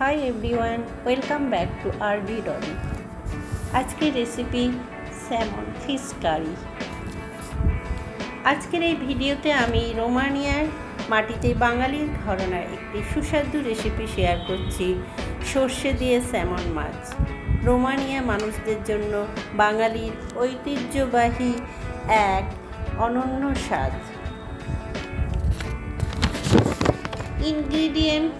Hi everyone welcome back to R D Dolly আজকের recipe salmon fish curry আজকের এই ভিডিওতে আমি রোমানিয়ার মাটিতে বাঙালির ঘরনার একটি সুস্বাদু রেসিপি শেয়ার করছি। সর্ষে দিয়ে স্যামন মাছ। রোমানিয়া মানুষদের জন্য বাঙালির ঐতিহ্যবাহী এক অনন্য স্বাদ। ইনগ্রিডিয়েন্ট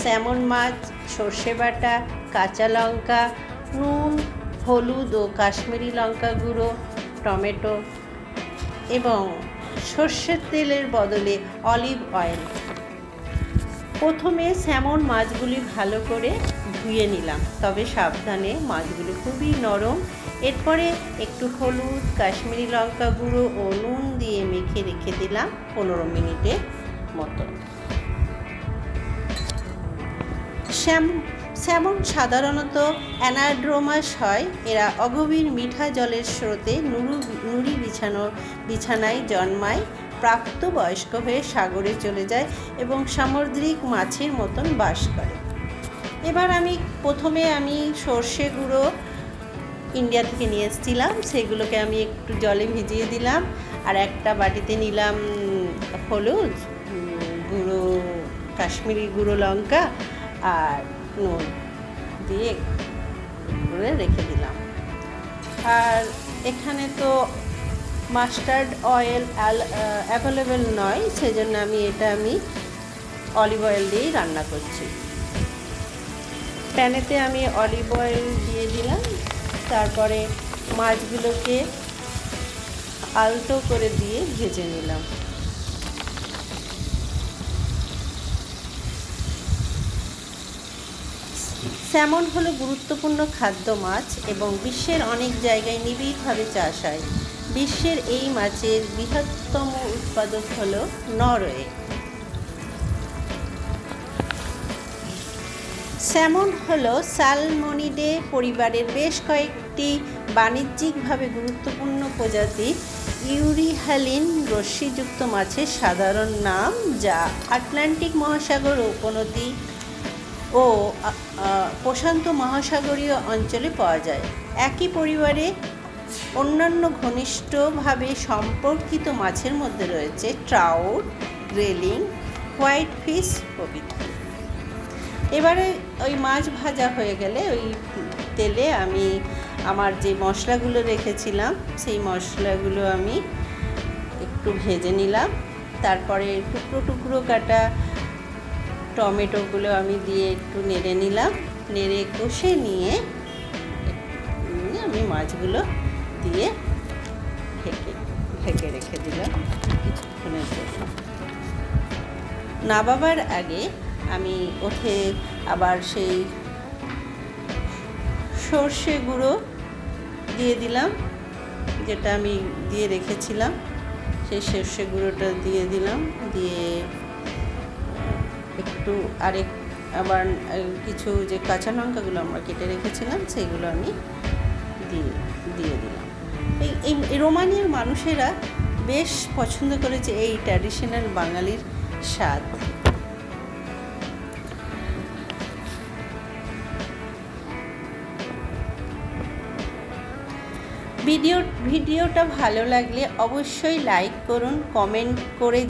স্যামন মাছ, সর্ষে বাটা, কাঁচা লঙ্কা, নুন, হলুদ ও কাশ্মীরি লঙ্কা গুঁড়ো, টমেটো এবং সর্ষের তেলের বদলে অলিভ অয়েল। প্রথমে স্যামন মাছগুলি ভালো করে ধুয়ে নিলাম, তবে সাবধানে মাছগুলো খুবই নরম। এরপরে একটু হলুদ, কাশ্মীরি লঙ্কা গুঁড়ো ও নুন দিয়ে মেখে রেখে দিলাম পনেরো মিনিটের মতো শ্যাম স্যামন সাধারণত অ্যানাড্রোমাস হয়। এরা অগভীর মিঠা জলের স্রোতে নুরু, নুড়ি বিছানো, বিছানায় জন্মায়। প্রাপ্তবয়স্ক হয়ে সাগরে চলে যায় এবং সামুদ্রিক মাছের মতন বাস করে। এবার আমি প্রথমে আমি সর্ষে গুঁড়ো ইন্ডিয়া থেকে নিয়ে এসেছিলাম। সেগুলোকে আমি একটু জলে ভিজিয়ে দিলাম আর একটা বাটিতে নিলাম হলুদ গুঁড়ো, কাশ্মীরি গুঁড়ো লঙ্কা আর নুন দিয়ে করে রেখে দিলাম। আর এখানে তো মাস্টার্ড অয়েল অ্যাভেলেবেল নয়, সেজন্য আমি এটা আমি অলিভ অয়েল দিয়েই রান্না করছি। প্যানেতে আমি অলিভ অয়েল দিয়ে দিলাম, তারপরে মাছগুলোকে আলতো করে দিয়ে ভেজে নিলাম। স্যামন হলো গুরুত্বপূর্ণ খাদ্য মাছ এবং বিশ্বের অনেক জায়গায় নিবিড়ভাবে চাষ হয়। বিশ্বের এই মাছের বৃহত্তম উৎপাদক হল নরওয়ে। স্যামন হল সালমনিডে পরিবারের বেশ কয়েকটি বাণিজ্যিকভাবে গুরুত্বপূর্ণ প্রজাতি ইউরিহ্যালিন রশ্মিযুক্ত মাছের সাধারণ নাম যা আটলান্টিক মহাসাগর উপনদী ও প্রশান্ত মহাসাগরীয় অঞ্চলে পাওয়া যায়। একই পরিবারে অন্যান্য ঘনিষ্ঠভাবে সম্পর্কিত মাছের মধ্যে রয়েছে ট্রাউট, গ্রেলিং, হোয়াইট ফিশ প্রভৃতি। এবারে ওই মাছ ভাজা হয়ে গেলে ওই তেলে আমি আমার যে মশলাগুলো রেখেছিলাম, সেই মশলাগুলো আমি একটু ভেজে নিলাম। তারপরে টুকরো টুকরো কাটা টমেটোগুলো আমি দিয়ে একটু নেড়ে নিলাম। নেড়ে কষে নিয়ে আমি মাছগুলো দিয়ে ঢেকে ঢেকে রেখে দিলাম কিছুক্ষণের জন্য। নাবাবার আগে আমি ওঠে আবার সেই সর্ষে গুঁড়ো দিয়ে দিলাম, যেটা আমি দিয়ে রেখেছিলাম। সেই সর্ষে গুঁড়োটা দিয়ে দিলাম, দিয়ে একটু আরেক আবার কিছু যে কাঁচা লঙ্কাগুলো আমরা কেটে রেখেছিলাম, সেগুলো আমি দিয়ে দিয়ে দিলাম। এই এই রোমানিয়ার মানুষেরা বেশ পছন্দ করেছে এই ট্র্যাডিশনাল বাঙালির স্বাদ। ভিডিও, ভিডিওটা ভালো লাগলে অবশ্যই লাইক করুন কমেন্ট করে